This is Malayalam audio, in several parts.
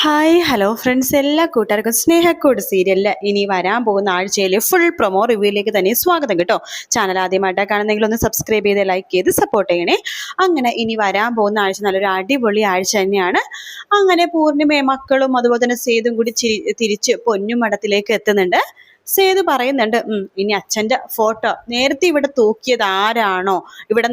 ഹായ് ഹലോ ഫ്രണ്ട്സ് എല്ലാ കൂട്ടുകാർക്കും സ്നേഹക്കൂട് സീരിയലിൽ ഇനി വരാൻ പോകുന്ന ആഴ്ചയിലെ ഫുൾ പ്രൊമോ റിവ്യൂയിലേക്ക് തന്നെ സ്വാഗതം കേട്ടോ. ചാനൽ ആദ്യമായിട്ടാണ് കാണുന്നെങ്കിൽ ഒന്ന് സബ്സ്ക്രൈബ് ചെയ്ത് ലൈക്ക് ചെയ്ത് സപ്പോർട്ട് ചെയ്യണേ. അങ്ങനെ ഇനി വരാൻ പോകുന്ന ആഴ്ച നല്ലൊരു അടിപൊളി ആഴ്ച തന്നെയാണ്. അങ്ങനെ പൂർണിമയും മക്കളും അതുപോലെ തന്നെ സേതും കൂടി തിരിച്ച് പൊന്നും മഠത്തിലേക്ക് എത്തുന്നുണ്ട്. സേതു പറയുന്നുണ്ട്. ഇനി അച്ഛന്റെ ഫോട്ടോ. നേരത്തെ ഇവിടെ തൂക്കിയത് ആരാണോ? ഇവിടെ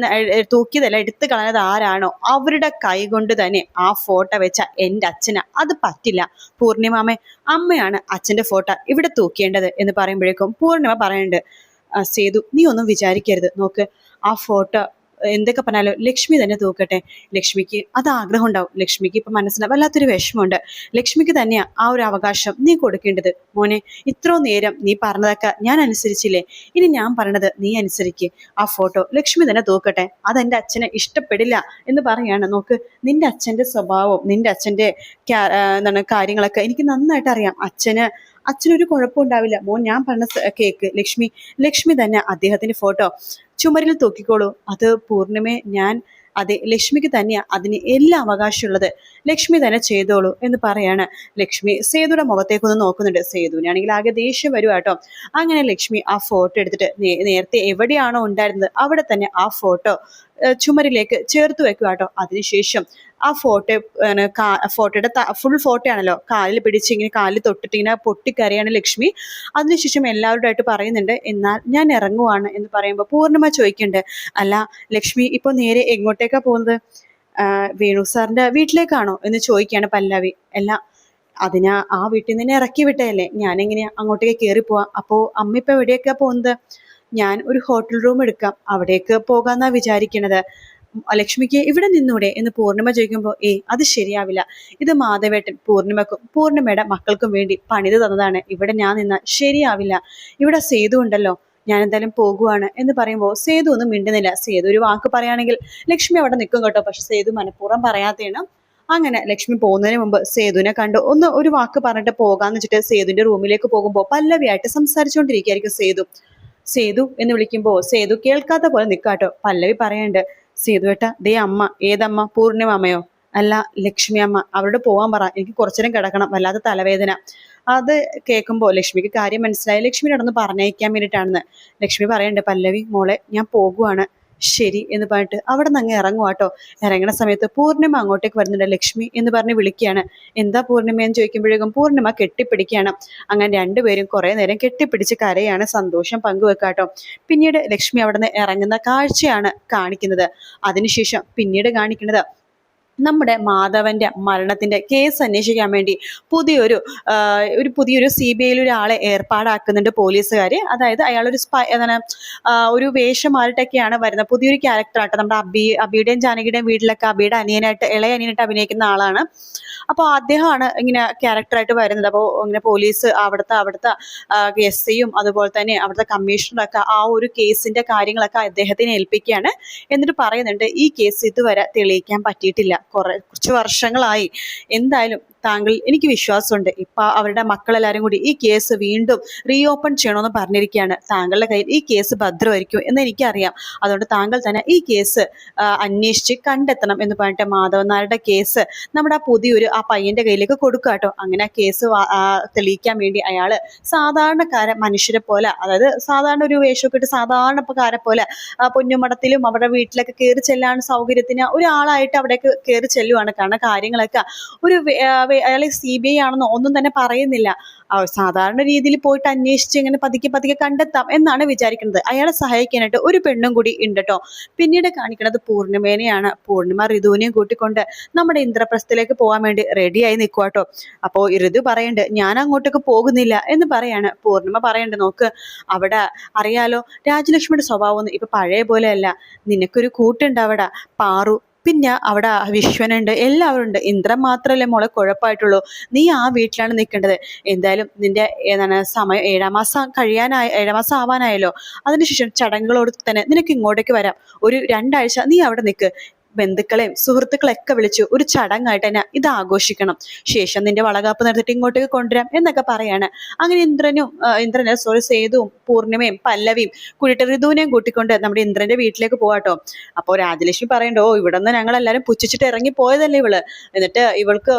തൂക്കിയതല്ല എടുത്തു കളഞ്ഞത് ആരാണോ? അവരുടെ കൈ കൊണ്ട് തന്നെ ആ ഫോട്ടോ വെച്ച എന്റെ അച്ഛന് അത് പറ്റില്ല. പൂർണിമാമെ അമ്മയാണ് അച്ഛന്റെ ഫോട്ടോ ഇവിടെ തൂക്കേണ്ടത് എന്ന് പറയുമ്പോഴേക്കും പൂർണിമ പറയുന്നുണ്ട് "ആ, സേതു നീ ഒന്നും വിചാരിക്കരുത്. നോക്ക് ആ ഫോട്ടോ എന്തൊക്കെ പറഞ്ഞാലും ലക്ഷ്മി തന്നെ തൂക്കട്ടെ. ലക്ഷ്മിക്ക് അത് ആഗ്രഹം ഉണ്ടാവും ലക്ഷ്മിക്ക് ഇപ്പൊ മനസ്സിന് വല്ലാത്തൊരു വിഷമമുണ്ട്. ലക്ഷ്മിക്ക് തന്നെയാ ആ ഒരു അവകാശം നീ കൊടുക്കേണ്ടത്. മോനെ ഇത്രോ നേരം നീ പറഞ്ഞതൊക്കെ ഞാൻ അനുസരിച്ചില്ലേ? ഇനി ഞാൻ പറഞ്ഞത് നീ അനുസരിക്ക്. ആ ഫോട്ടോ ലക്ഷ്മി തന്നെ തൂക്കട്ടെ. അത് എന്റെ അച്ഛനെ ഇഷ്ടപ്പെടില്ല എന്ന് പറയാണ് നോക്ക് നിന്റെ അച്ഛന്റെ സ്വഭാവം നിന്റെ അച്ഛന്റെ എന്താണ് കാര്യങ്ങളൊക്കെ എനിക്ക് നന്നായിട്ട് അറിയാം. അച്ഛന് അച്ഛനൊരു കുഴപ്പം ഉണ്ടാവില്ല. മോൻ ഞാൻ പറഞ്ഞ കേക്ക് ലക്ഷ്മി ലക്ഷ്മി തന്നെ അദ്ദേഹത്തിന്റെ ഫോട്ടോ ചുമരിൽ തൂക്കിക്കോളൂ. അത് പൂർണിമേ ഞാൻ അതെ ലക്ഷ്മിക്ക് തന്നെയാണ് അതിന് എല്ലാ അവകാശമുള്ളത്. ലക്ഷ്മി തന്നെ ചെയ്തോളൂ എന്ന് പറയാണ്. ലക്ഷ്മി സേതുടെ മുഖത്തേക്കൊന്ന് നോക്കുന്നുണ്ട്. സേതുവിനാണെങ്കിൽ ആകെ ദേഷ്യം വരുവാട്ടോ അങ്ങനെ ലക്ഷ്മി ആ ഫോട്ടോ എടുത്തിട്ട് നേരത്തെ എവിടെയാണോ ഉണ്ടായിരുന്നത് അവിടെ തന്നെ ആ ഫോട്ടോ ചുമരിലേക്ക് ചേർത്ത് വെക്കുക കേട്ടോ. അതിനുശേഷം ആ ഫോട്ടോ ഫോട്ടോയുടെ ഫുൾ ഫോട്ടോ ആണല്ലോ. കാലിൽ പിടിച്ച് ഇങ്ങനെ കാലിൽ തൊട്ടിട്ട് ഇങ്ങനെ പൊട്ടിക്കരയാണ് ലക്ഷ്മി. അതിനുശേഷം എല്ലാവരുമായിട്ട് പറയുന്നുണ്ട് എന്നാൽ ഞാൻ ഇറങ്ങുവാണ് എന്ന് പറയുമ്പോൾ പൂർണിമ ചോദിക്കുന്നുണ്ട് അല്ല ലക്ഷ്മി ഇപ്പോൾ നേരെ എങ്ങോട്ടേക്കാ പോകുന്നത്? വേണു സാറിന്റെ വീട്ടിലേക്കാണോ എന്ന് ചോദിക്കുകയാണ് പല്ലവി. അല്ല അതിനാ ആ വീട്ടിൽ നിന്ന് ഇറക്കി വിട്ടതല്ലേ. ഞാനെങ്ങനെയാ അങ്ങോട്ടേക്ക് കയറി പോവാം അപ്പോ അമ്മ ഇപ്പൊ എവിടെയൊക്കെയാ പോകുന്നത്? ഞാൻ ഒരു ഹോട്ടൽ റൂം എടുക്കാം. അവിടേക്ക് പോകാന്നാ വിചാരിക്കണത്. ലക്ഷ്മിക്ക് ഇവിടെ നിന്നൂടെ എന്ന് പൂർണിമ ചോദിക്കുമ്പോൾ ഏ അത് ശരിയാവില്ല. ഇത് മാധവേട്ടൻ പൂർണിമക്കും പൂർണിമയുടെ മക്കൾക്കും വേണ്ടി പണിത് തന്നതാണ്. ഇവിടെ ഞാൻ നിന്നാൽ ശരിയാവില്ല. ഇവിടെ സേതു ഉണ്ടല്ലോ. ഞാൻ എന്തായാലും പോകുവാണ്. എന്ന് പറയുമ്പോൾ സേതു ഒന്നും മിണ്ടുന്നില്ല. സേതു ഒരു വാക്ക് പറയുകയാണെങ്കിൽ ലക്ഷ്മി അവിടെ നിൽക്കും കേട്ടോ. പക്ഷെ സേതു മനഃപൂർവം പറയാത്തേണം അങ്ങനെ ലക്ഷ്മി പോകുന്നതിന് മുമ്പ് സേതുവിനെ കണ്ടു. ഒന്ന് ഒരു വാക്ക് പറഞ്ഞിട്ട് പോകാന്ന് വെച്ചിട്ട് സേതുവിന്റെ റൂമിലേക്ക് പോകുമ്പോൾ പല്ലവിയായിട്ട് സംസാരിച്ചുകൊണ്ടിരിക്കുകയായിരിക്കും സേതു. സേതു എന്ന് വിളിക്കുമ്പോൾ സേതു കേൾക്കാത്ത പോലെ നിൽക്കാട്ടോ പല്ലവി പറയണ്ട് സേതു ഏട്ടാ ദേ അമ്മ ഏതമ്മ? പൂർണിമ അമ്മയോ അല്ല ലക്ഷ്മി അമ്മ അവരോട് പോവാൻ പറ എനിക്ക് കുറച്ചേരം കിടക്കണം വല്ലാത്ത തലവേദന. അത് കേൾക്കുമ്പോൾ ലക്ഷ്മിക്ക് കാര്യം മനസ്സിലായി. ലക്ഷ്മി നടന്ന് പറഞ്ഞയക്കാൻ വേണ്ടിയിട്ടാണെന്ന് ലക്ഷ്മി പറയണ്ട് പല്ലവി മോളെ ഞാൻ പോകുവാണ്. ശരി എന്ന് പറഞ്ഞിട്ട് അവിടെ നിന്ന് അങ്ങ് ഇറങ്ങുവാട്ടോ ഇറങ്ങുന്ന സമയത്ത് പൂർണിമ അങ്ങോട്ടേക്ക് വരുന്നുണ്ട്. ലക്ഷ്മി എന്ന് പറഞ്ഞ് വിളിക്കുകയാണ്. എന്താ പൂർണിമ എന്ന് ചോദിക്കുമ്പോഴേക്കും പൂർണിമ കെട്ടിപ്പിടിക്കുകയാണ്. അങ്ങനെ രണ്ടുപേരും കുറേ നേരം കെട്ടിപ്പിടിച്ച് കരയാണ്. സന്തോഷം പങ്കുവെക്കാട്ടോ പിന്നീട് ലക്ഷ്മി അവിടെ നിന്ന് ഇറങ്ങുന്ന കാഴ്ചയാണ് കാണിക്കുന്നത്. അതിനുശേഷം പിന്നീട് കാണിക്കുന്നത് നമ്മുടെ മാധവന്റെ മരണത്തിന്റെ കേസ് അന്വേഷിക്കാൻ വേണ്ടി പുതിയൊരു ഒരു പുതിയൊരു സി ബി ഐയിൽ ഒരാളെ ഏർപ്പാടാക്കുന്നുണ്ട് പോലീസുകാർ അതായത് അയാളൊരു സ്പൈ എന്താണ് ഒരു വേഷം മാറിട്ടൊക്കെയാണ് വരുന്നത്. പുതിയൊരു ക്യാരക്ടറായിട്ട് നമ്മുടെ അബി അബിയുടെയും ജാനകിയുടെയും വീട്ടിലൊക്കെ അബിയുടെ അനിയനായിട്ട് ഇളയ അനിയനായിട്ട് അഭിനയിക്കുന്ന ആളാണ്. അപ്പോൾ അദ്ദേഹമാണ് ഇങ്ങനെ ക്യാരക്ടറായിട്ട് വരുന്നത്. അപ്പോൾ ഇങ്ങനെ പോലീസ് അവിടുത്തെ അവിടുത്തെ എസ് സിയും അതുപോലെ തന്നെ അവിടുത്തെ കമ്മീഷണറൊക്കെ ആ ഒരു കേസിന്റെ കാര്യങ്ങളൊക്കെ അദ്ദേഹത്തിന് ഏൽപ്പിക്കുകയാണ്. എന്നിട്ട് പറയുന്നുണ്ട് ഈ കേസ് ഇതുവരെ തെളിയിക്കാൻ പറ്റിയിട്ടില്ല. കുറെ കുറച്ച് വർഷങ്ങളായി. എന്തായാലും താങ്കൾ എനിക്ക് വിശ്വാസമുണ്ട്. ഇപ്പൊ അവരുടെ മക്കളെല്ലാരും കൂടി ഈ കേസ് വീണ്ടും റീഓപ്പൺ ചെയ്യണമെന്ന് പറഞ്ഞിരിക്കുകയാണ് താങ്കളുടെ കയ്യിൽ ഈ കേസ് ഭദ്രമായിരിക്കും എന്ന് എനിക്കറിയാം. അതുകൊണ്ട് താങ്കൾ തന്നെ ഈ കേസ് അന്വേഷിച്ച് കണ്ടെത്തണം എന്ന് പറഞ്ഞിട്ട് മാധവൻ നായരുടെ കേസ് നമ്മുടെ ആ പുതിയൊരു ആ പയ്യന്റെ കയ്യിലേക്ക് കൊടുക്കുക കേട്ടോ. അങ്ങനെ ആ കേസ് തെളിയിക്കാൻ വേണ്ടി അയാൾ സാധാരണക്കാര മനുഷ്യരെ പോലെ അതായത് സാധാരണ ഒരു വേഷമൊക്കെ ഇട്ട് സാധാരണക്കാരെ പോലെ പൊന്നുമടത്തിലും അവരുടെ വീട്ടിലൊക്കെ കയറി ചെല്ലാൻ സൗകര്യത്തിന് ഒരാളായിട്ട് അവിടേക്ക് കയറി ചെല്ലുവാണ്. കാരണം കാര്യങ്ങളൊക്കെ ഒരു അയാളെ സി ബി ഐ ആണെന്നോ ഒന്നും തന്നെ പറയുന്നില്ല. സാധാരണ രീതിയിൽ പോയിട്ട് അന്വേഷിച്ച് ഇങ്ങനെ പതുക്കെ പതുക്കെ കണ്ടെത്താം എന്നാണ് വിചാരിക്കുന്നത്. അയാളെ സഹായിക്കാനായിട്ട് ഒരു പെണ്ണും കൂടി ഉണ്ട് കേട്ടോ പിന്നീട് കാണിക്കുന്നത് പൂർണിമേനെയാണ്. പൂർണിമ ഋതുവിനെയും കൂട്ടിക്കൊണ്ട് നമ്മുടെ ഇന്ദ്രപ്രസ്ഥത്തിലേക്ക് പോകാൻ വേണ്ടി റെഡിയായി നിൽക്കുക കേട്ടോ അപ്പോൾ ഋതു പറയണ്ട് ഞാൻ അങ്ങോട്ടേക്ക് പോകുന്നില്ല എന്ന് പറയാണ്. പൂർണിമ പറയണ്ട് നോക്ക് അവിടെ അറിയാലോ രാജലക്ഷ്മിയുടെ സ്വഭാവം ഒന്നും ഇപ്പൊ പഴയ പോലെയല്ല നിനക്കൊരു കൂട്ടുണ്ട് അവിടെ. പാറു പിന്നെ അവിടെ വിശ്വനുണ്ട് എല്ലാവരും ഉണ്ട് ഇന്ദ്രൻ മാത്രമല്ലേ മോളെ കുഴപ്പമായിട്ടുള്ളൂ. നീ ആ വീട്ടിലാണ് നിൽക്കേണ്ടത്. എന്തായാലും നിന്റെ ഏതാണ് സമയം ഏഴാം മാസം കഴിയാനായി ഏഴാം മാസം ആവാനായല്ലോ. അതിനുശേഷം ചടങ്ങുകളോട് തന്നെ നിനക്ക് ഇങ്ങോട്ടേക്ക് വരാം. ഒരു രണ്ടാഴ്ച നീ അവിടെ നിൽക്ക്. ബന്ധുക്കളെയും സുഹൃത്തുക്കളെയൊക്കെ വിളിച്ചു ഒരു ചടങ്ങായിട്ട് തന്നെ ഇത് ആഘോഷിക്കണം. ശേഷം നിന്റെ വളകാപ്പ് നടത്തിയിട്ട് ഇങ്ങോട്ടേക്ക് കൊണ്ടുവരാം എന്നൊക്കെ പറയാണ്. അങ്ങനെ ഇന്ദ്രനും ഇന്ദ്രന് സോറി സേതുവും പൂർണിമയും പല്ലവിയും കുഴിട്ട ഋതുവിനെയും കൂട്ടിക്കൊണ്ട് നമ്മുടെ ഇന്ദ്രന്റെ വീട്ടിലേക്ക് പോവാട്ടോ അപ്പോൾ രാജലക്ഷ്മി പറയണ്ടോ ഇവിടെ നിന്ന് ഞങ്ങൾ എല്ലാവരും പുച്ഛിച്ചിട്ട് ഇറങ്ങി പോയതല്ലേ ഇവൾ? എന്നിട്ട് ഇവൾക്ക്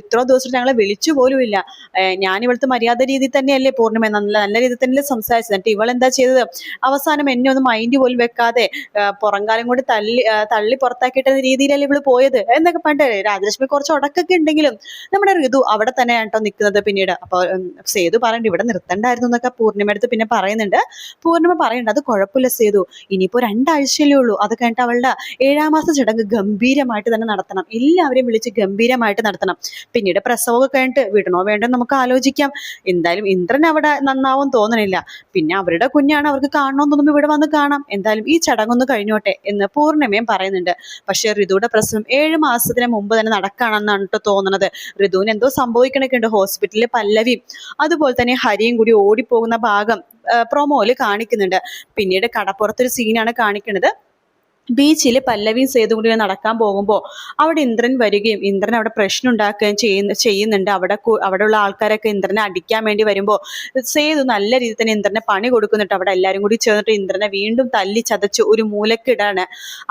ഇത്ര ദിവസം ഞങ്ങളെ വിളിച്ചു പോലും ഇല്ല. ഞാൻ ഇവൾക്ക് മര്യാദ രീതിയിൽ തന്നെയല്ലേ പൂർണിമ നല്ല നല്ല രീതിയിൽ തന്നെ സംസാരിച്ചത്. എന്നിട്ട് ഇവൾ എന്താ ചെയ്തത്? അവസാനം എന്നെ ഒന്ന് മൈൻഡ് പോലും വെക്കാതെ പുറംകാലം കൊണ്ട് തള്ളി തള്ളി തള്ളി പുറത്താക്കിയിട്ട രീതിയിലല്ലേ ഇവൾ പോയത് എന്നൊക്കെ പണ്ട് രാജലക്ഷ്മി കുറച്ച് ഉടക്കൊക്കെ ഉണ്ടെങ്കിലും നമ്മുടെ ഋതു അവിടെ തന്നെയാണ് കേട്ടോ നിൽക്കുന്നത് പിന്നീട്. അപ്പോൾ സേതു പറയണ്ട് ഇവിടെ നിർത്തണ്ടായിരുന്നു എന്നൊക്കെ പൂർണിമ പിന്നെ പറയുന്നുണ്ട്. പൂർണിമ പറയുന്നുണ്ട് അത് കുഴപ്പമില്ല സേതു. ഇനിയിപ്പോ രണ്ടാഴ്ചയിലേ ഉള്ളൂ. അത് കഴിഞ്ഞിട്ട് അവളുടെ ഏഴാം മാസ ചടങ്ങ് ഗംഭീരമായിട്ട് തന്നെ നടത്തണം. എല്ലാവരെയും വിളിച്ച് ഗംഭീരമായിട്ട് നടത്തണം. പിന്നീട് പ്രസവമൊക്കെ കഴിഞ്ഞിട്ട് വിടണോ വേണ്ടോ നമുക്ക് ആലോചിക്കാം. എന്തായാലും ഇന്ദ്രൻ അവിടെ നന്നാവും തോന്നണില്ല. പിന്നെ അവരുടെ കുഞ്ഞാണ് അവർക്ക് കാണണമെന്ന് തോന്നുമ്പോൾ ഇവിടെ വന്ന് കാണാം. എന്തായാലും ഈ ചടങ്ങൊന്ന് കഴിഞ്ഞോട്ടെ എന്ന് പൂർണിമയും പറയുന്നുണ്ട്. പക്ഷേ ഋതുവിടെ പ്രശ്നം ഏഴ് മാസത്തിന് മുമ്പ് തന്നെ നടക്കുകയാണെന്നാണ് തോന്നുന്നത് ഋതുവിന് എന്തോ സംഭവിക്കണൊക്കെ ഉണ്ട് ഹോസ്പിറ്റലിൽ പല്ലവി അതുപോലെ തന്നെ ഹരിയും കൂടി ഓടിപ്പോകുന്ന ഭാഗം പ്രൊമോയിൽ കാണിക്കുന്നുണ്ട്. പിന്നീട് കടപ്പുറത്തൊരു സീനാണ് കാണിക്കുന്നത് ബീച്ചിൽ പല്ലവിയും സേതും കൂടി നടക്കാൻ പോകുമ്പോൾ അവിടെ ഇന്ദ്രൻ വരികയും ഇന്ദ്രൻ അവിടെ പ്രശ്നം ഉണ്ടാക്കുകയും ചെയ്യുന്ന ചെയ്യുന്നുണ്ട്. അവിടെ അവിടെ അവിടെയുള്ള ആൾക്കാരൊക്കെ ഇന്ദ്രനെ അടിക്കാൻ വേണ്ടി വരുമ്പോൾ സേതു നല്ല രീതിയിൽ തന്നെ ഇന്ദ്രനെ പണി കൊടുക്കുന്നുണ്ട്. അവിടെ എല്ലാവരും കൂടി ചേർന്നിട്ട് ഇന്ദ്രനെ വീണ്ടും തല്ലി ചതച്ച് ഒരു മൂലക്കിടാണ്.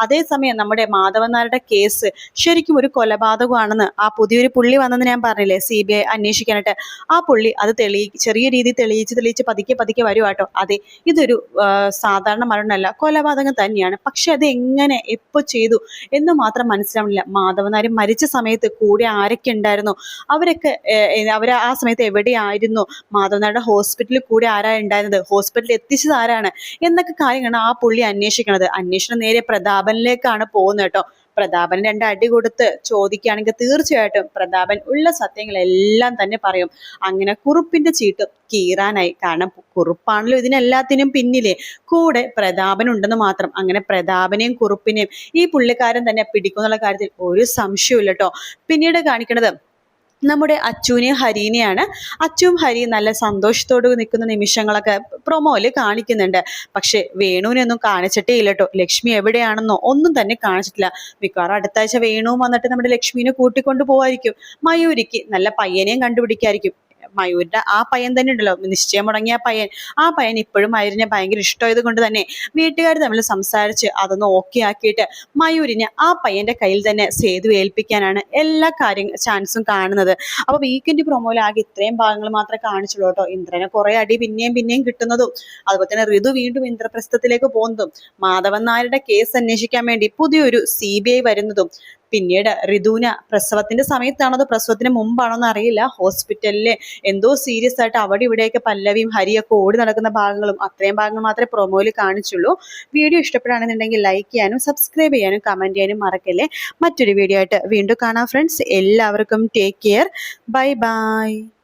അതേസമയം നമ്മുടെ മാധവനാരുടെ കേസ് ശരിക്കും ഒരു കൊലപാതകമാണെന്ന് ആ പുതിയൊരു പുള്ളി വന്നെന്ന് ഞാൻ പറഞ്ഞില്ലേ സി ബി ഐ അന്വേഷിക്കാനായിട്ട്. ആ പുള്ളി അത് തെളി ചെറിയ രീതിയിൽ തെളിയിച്ച് തെളിയിച്ച് പതുക്കെ പതുക്കെ വരുവാട്ടോ അതെ ഇതൊരു സാധാരണ മരണമല്ല കൊലപാതകം തന്നെയാണ്. പക്ഷെ അത് എങ്ങനെ എപ്പോൾ ചെയ്തു എന്ന് മാത്രം മനസ്സിലാവുന്നില്ല മാധവനാർ മരിച്ച സമയത്ത് കൂടെ ആരൊക്കെ ഉണ്ടായിരുന്നു? അവരൊക്കെ അവർ ആ സമയത്ത് എവിടെയായിരുന്നു? മാധവനാരുടെ ഹോസ്പിറ്റലിൽ കൂടെ ആരാ ഉണ്ടായിരുന്നത്? ഹോസ്പിറ്റലിൽ എത്തിച്ചത് ആരാണ്? എന്നൊക്കെ കാര്യങ്ങളാണ് ആ പുള്ളി അന്വേഷിക്കുന്നത് അന്വേഷണം നേരെ പ്രതാപനിലേക്കാണ് പോകുന്നത് കേട്ടോ. പ്രതാപൻ രണ്ട് അടി കൊടുത്ത് ചോദിക്കുകയാണെങ്കിൽ തീർച്ചയായിട്ടും പ്രതാപൻ ഉള്ള സത്യങ്ങളെല്ലാം തന്നെ പറയും. അങ്ങനെ കുറുപ്പിന്റെ ചീട്ട് കീറാനായി. കാരണം കുറുപ്പാണല്ലോ ഇതിനെല്ലാത്തിനും പിന്നിലെ. കൂടെ പ്രതാപൻ ഉണ്ടെന്ന് മാത്രം. അങ്ങനെ പ്രതാപനെയും കുറുപ്പിനെയും ഈ പുള്ളിക്കാരൻ തന്നെ പിടിക്കുന്നുള്ള കാര്യത്തിൽ ഒരു സംശയവും ഇല്ലട്ടോ പിന്നീട് കാണിക്കുന്നത് നമ്മുടെ അച്ചുവിനെയും ഹരീനെയാണ്. അച്ചുവും ഹരിയും നല്ല സന്തോഷത്തോട് നിൽക്കുന്ന നിമിഷങ്ങളൊക്കെ പ്രൊമോയിൽ കാണിക്കുന്നുണ്ട്. പക്ഷെ വേണുവിനൊന്നും കാണിച്ചിട്ടേ ഇല്ല കേട്ടോ ലക്ഷ്മി എവിടെയാണെന്നോ ഒന്നും തന്നെ കാണിച്ചിട്ടില്ല. മിക്കവാറും അടുത്താഴ്ച വേണുവും വന്നിട്ട് നമ്മുടെ ലക്ഷ്മിനെ കൂട്ടിക്കൊണ്ടു പോവായിരിക്കും. മയൂരിക്ക് നല്ല പയ്യനെയും കണ്ടുപിടിക്കായിരിക്കും. മയൂരിന്റെ ആ പയ്യൻ തന്നെ ഉണ്ടല്ലോ. നിശ്ചയം മുടങ്ങിയ പയ്യൻ. ആ പയ്യൻ ഇപ്പോഴും മയൂരിനെ ഭയങ്കര ഇഷ്ടമായത് കൊണ്ട് തന്നെ വീട്ടുകാർ തമ്മിൽ സംസാരിച്ച് അതൊന്ന് ഓക്കെ ആക്കിയിട്ട് മയൂരിനെ ആ പയ്യന്റെ കയ്യിൽ തന്നെ സേതു ഏൽപ്പിക്കാനാണ് എല്ലാ കാര്യം ചാൻസും കാണുന്നത്. അപ്പൊ വീക്കെൻഡ് പ്രൊമോയിൽ ആകെ ഇത്രയും ഭാഗങ്ങൾ മാത്രമേ കാണിച്ചുള്ളൂ കേട്ടോ. ഇന്ദ്രനെ കുറെ അടി പിന്നെയും പിന്നെയും കിട്ടുന്നതും അതുപോലെ തന്നെ ഋതു വീണ്ടും ഇന്ദ്രപ്രസ്ഥത്തിലേക്ക് പോകുന്നതും മാധവൻ നായരുടെ കേസ് അന്വേഷിക്കാൻ വേണ്ടി പുതിയൊരു സി ബി ഐ വരുന്നതും പിന്നീട് ഋതുവിന പ്രസവത്തിന്റെ സമയത്താണോ അതോ പ്രസവത്തിന് മുമ്പാണോ എന്ന് അറിയില്ല. ഹോസ്പിറ്റലിലെ എന്തോ സീരിയസ് ആയിട്ട് അവിടെ ഇവിടെയൊക്കെ പല്ലവിയും ഹരിയൊക്കെ ഓടി നടക്കുന്ന ഭാഗങ്ങളും അത്രയും ഭാഗങ്ങൾ മാത്രമേ പ്രൊമോയിൽ കാണിച്ചുള്ളൂ. വീഡിയോ ഇഷ്ടപ്പെടുകയാണെന്നുണ്ടെങ്കിൽ ലൈക്ക് ചെയ്യാനും സബ്സ്ക്രൈബ് ചെയ്യാനും കമന്റ് ചെയ്യാനും മറക്കല്ലേ. മറ്റൊരു വീഡിയോ ആയിട്ട് വീണ്ടും കാണാം ഫ്രണ്ട്സ് എല്ലാവർക്കും ടേക്ക് കെയർ ബൈ ബൈ